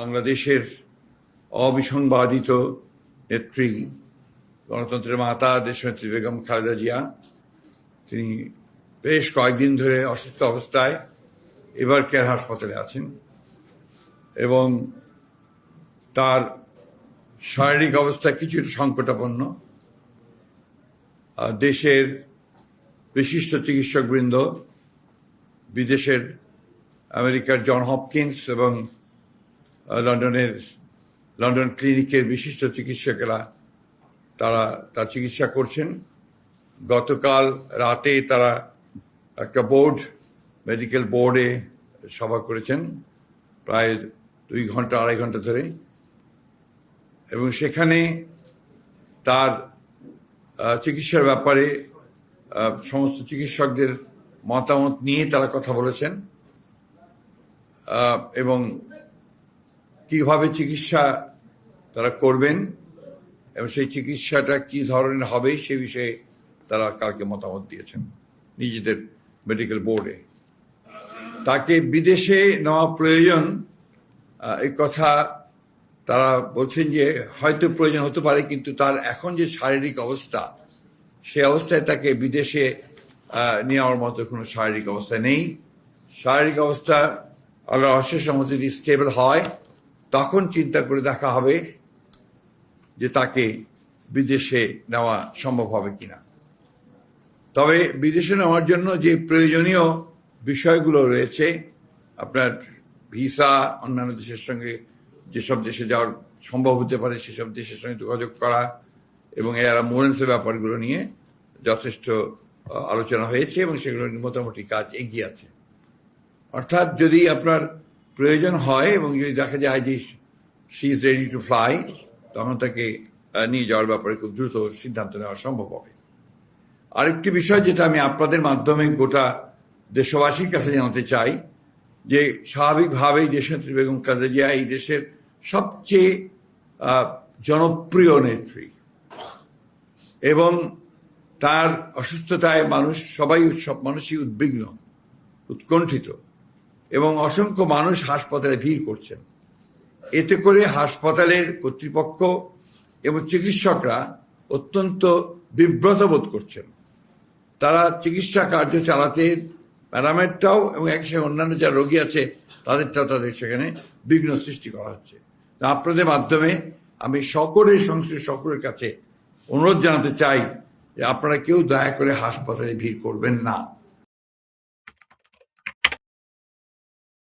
বাংলাদেশের অবিসংবাদিত নেত্রী, গণতন্ত্রের মাতা, দেশনেত্রী বেগম খালেদা জিয়া, তিনি বেশ কয়েকদিন ধরে অসুস্থ অবস্থায় এবার কেয়ার হাসপাতালে আছেন এবং তার শারীরিক অবস্থা কিছুটা সংকটাপন্ন। দেশের বিশিষ্ট চিকিৎসকবৃন্দ, বিদেশের আমেরিকার জন হপকিন্স এবং লন্ডনের, লন্ডন ক্লিনিকের বিশিষ্ট চিকিৎসকেরা, তারা, তার চিকিৎসা করছেন। গতকাল রাতে তারা একটা বোর্ড, মেডিকেল বোর্ডে সভা করেছেন, প্রায় দুই ঘণ্টা, আড়াই ঘণ্টা ধরে। এবং সেখানে তার চিকিৎসার ব্যাপারে সমস্ত চিকিৎসকদের মতামত নিয়ে তারা কথা বলেছেন। এবং কীভাবে চিকিৎসা তারা করবেন এবং সেই চিকিৎসাটা কি ধরনের হবে সে বিষয়ে তারা কালকে মতামত দিয়েছেন নিজেদের মেডিকেল বোর্ডে তাকে বিদেশে নেওয়া প্রয়োজন এই কথা তারা বলছেন যে হয়তো প্রয়োজন হতে পারে, কিন্তু তার এখন যে শারীরিক অবস্থা সে অবস্থায় তাকে বিদেশে নেওয়ার মতো কোনো শারীরিক অবস্থা নেই। শারীরিক অবস্থা আল্লাহ অশেষ মতো যদি স্টেবল হয় তখন চিন্তা করে দেখা হবে যে তাকে বিদেশে নেওয়া সম্ভব হবে কিনা। তবে বিদেশে নেওয়ার জন্য যে প্রয়োজনীয় বিষয়গুলো রয়েছে, আপনার ভিসা, অন্যান্য দেশের সঙ্গে যেসব দেশে যাওয়ার সম্ভব হতে পারে, সেসব দেশের সঙ্গে যোগাযোগ করা এবং এর অ্যাম্বুলেন্সের ব্যাপারগুলো নিয়ে যথেষ্ট আলোচনা হয়েছে এবং সেগুলো মোটামুটি কাজ এগিয়ে আছে। অর্থাৎ যদি আপনার প্রয়োজন হয় এবং যদি দেখা যায় যে she is ready to fly তখন তাকে নিয়ে যাওয়ার ব্যাপারে খুব দ্রুত সিদ্ধান্ত নেওয়া সম্ভব হবে। আরেকটি বিষয় যেটা আমি আপনাদের মাধ্যমে গোটা দেশবাসীর কাছে জানাতে চাই, যে স্বাভাবিকভাবেই দেশনেত্রী বেগম জিয়া এই দেশের সবচেয়ে জনপ্রিয় নেত্রী। এবং তার অসুস্থতায় মানুষ, সবাই সব মানুষই উদ্বিগ্ন, উৎকণ্ঠিত। এবং অসংখ্য মানুষ হাসপাতালে ভিড় করছেন। এতে করে হাসপাতালের কর্তৃপক্ষ এবং চিকিৎসকরা অত্যন্ত বিব্রত বোধ করছেন। তারা চিকিৎসা কার্য চালাতে প্যারামেডটাও এবং একসঙ্গে অন্যান্য যারা রোগী আছে, তাদেরটাও তাদের সেখানে বিঘ্ন সৃষ্টি করা হচ্ছে। তা আপনাদের মাধ্যমে আমি সকলের সংশ্লিষ্ট সকলের কাছে অনুরোধ জানাতে চাই যে আপনারা কেউ দয়া করে হাসপাতালে ভিড় করবেন না।